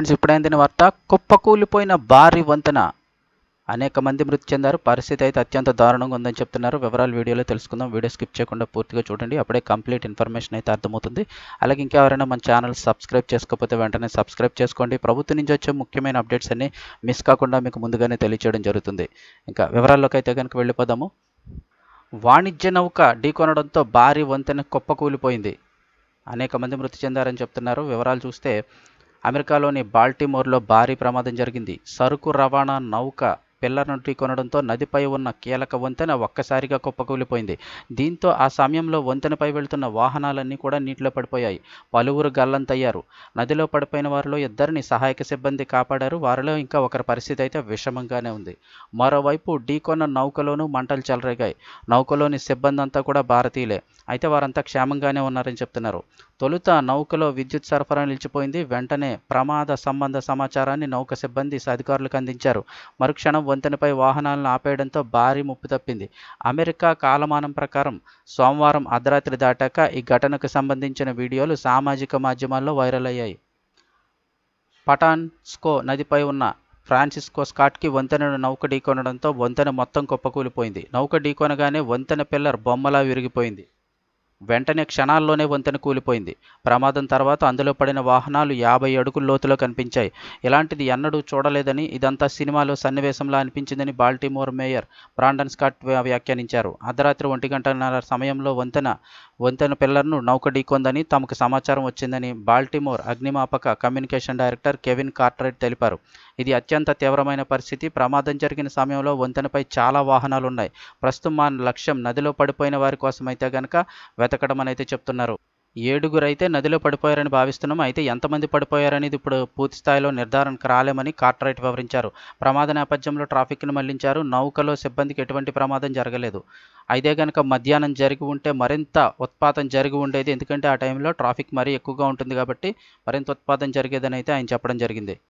Friends ఇప్పుడైందిన వార్త కుప్పకూలిపోయిన భారీ వంతెన. అనేక మంది మృతి చెందారు. పరిస్థితి అయితే అత్యంత దారుణంగా ఉందని చెప్తున్నారు. వివరాలు వీడియోలో తెలుసుకుందాం. వీడియో స్కిప్ చేయకుండా పూర్తిగా చూడండి. అప్పుడే కంప్లీట్ ఇన్ఫర్మేషన్ అయితే అర్థమవుతుంది. అలాగే ఇంకెవరైనా మన ఛానల్ సబ్స్క్రైబ్ చేసుకోకపోతే వెంటనే సబ్స్క్రైబ్ చేసుకోండి. ప్రభుత్వం నుంచి వచ్చే ముఖ్యమైన అప్డేట్స్ అన్ని మిస్ కాకుండా మీకు ముందుగానే తెలియచేయడం జరుగుతుంది. ఇంకా వివరాల్లోకి అయితే కనుక వెళ్ళిపోదాము. వాణిజ్య నౌక ఢీకొనడంతో భారీ వంతెన కుప్పకూలిపోయింది. అనేక మంది మృతి చెందారని చెప్తున్నారు. వివరాలు చూస్తే అమెరికాలోని బాల్టిమోర్లో భారీ ప్రమాదం జరిగింది. సరుకు రవాణా నౌక పిల్లర్ను ఢీకొనడంతో నదిపై ఉన్న కీలక వంతెన ఒక్కసారిగా కుప్పకూలిపోయింది. దీంతో ఆ సమయంలో వంతెనపై వెళ్తున్న వాహనాలన్నీ కూడా నీటిలో పడిపోయాయి. పలువురు గల్లంతయ్యారు. నదిలో పడిపోయిన వారిలో ఇద్దరిని సహాయక సిబ్బంది కాపాడారు. వారిలో ఇంకా ఒకరి పరిస్థితి అయితే విషమంగానే ఉంది. మరోవైపు ఢీకొన్న నౌకలోనూ మంటలు చెలరేగాయి. నౌకలోని సిబ్బంది అంతా కూడా భారతీయులే. అయితే వారంతా క్షేమంగానే ఉన్నారని చెప్తున్నారు. తొలుత నౌకలో విద్యుత్ సరఫరా నిలిచిపోయింది. వెంటనే ప్రమాద సంబంధ సమాచారాన్ని నౌక సిబ్బంది అధికారులకు అందించారు. మరుక్షణం వంతెనపై వాహనాలను ఆపేయడంతో భారీ ముప్పు తప్పింది. అమెరికా కాలమానం ప్రకారం సోమవారం అర్ధరాత్రి దాటాక ఈ ఘటనకు సంబంధించిన వీడియోలు సామాజిక మాధ్యమాల్లో వైరల్ అయ్యాయి. పటాన్స్కో నదిపై ఉన్న ఫ్రాన్సిస్కో స్కాట్కి వంతెనను నౌక ఢీకొనడంతో వంతెన మొత్తం కుప్పకూలిపోయింది. నౌక ఢీకొనగానే వంతెన పిల్లర్ బొమ్మలా విరిగిపోయింది. వెంటనే క్షణాల్లోనే వంతెన కూలిపోయింది. ప్రమాదం తర్వాత అందులో పడిన వాహనాలు యాభై అడుగుల లోతులో కనిపించాయి. ఇలాంటిది ఎన్నడూ చూడలేదని ఇదంతా సినిమాలో సన్నివేశంలా అనిపించిందని బాల్టిమోర్ మేయర్ బ్రాండన్ స్కాట్ వ్యాఖ్యానించారు. అర్ధరాత్రి ఒంటి గంటన్నర సమయంలో వంతెన వంతెన పిల్లర్ను నౌక ఢీకొందని తమకు సమాచారం వచ్చిందని బాల్టిమోర్ అగ్నిమాపక కమ్యూనికేషన్ డైరెక్టర్ కెవిన్ కార్టరైట్ తెలిపారు. ఇది అత్యంత తీవ్రమైన పరిస్థితి. ప్రమాదం జరిగిన సమయంలో వంతెనపై చాలా వాహనాలు ఉన్నాయి ప్రస్తుతం మా లక్ష్యం నదిలో పడిపోయిన వారి కోసమైతే గనక వెతకడం అని అయితే చెప్తున్నారు. ఏడుగురైతే నదిలో పడిపోయారని భావిస్తున్నాం. అయితే ఎంతమంది పడిపోయారనేది ఇప్పుడు పూర్తి స్థాయిలో నిర్ధారణకు రాలేమని కార్టరైట్ వివరించారు. ప్రమాద నేపథ్యంలో ట్రాఫిక్ను మళ్ళించారు. నౌకలో సిబ్బందికి ఎటువంటి ప్రమాదం జరగలేదు. అయితే కనుక మధ్యాహ్నం జరిగి ఉంటే మరింత ఉత్పాతం జరిగి ఉండేది. ఎందుకంటే ఆ టైంలో ట్రాఫిక్ మరీ ఎక్కువగా ఉంటుంది కాబట్టి మరింత ఉత్పాదం జరిగేదని అయితే ఆయన చెప్పడం జరిగింది.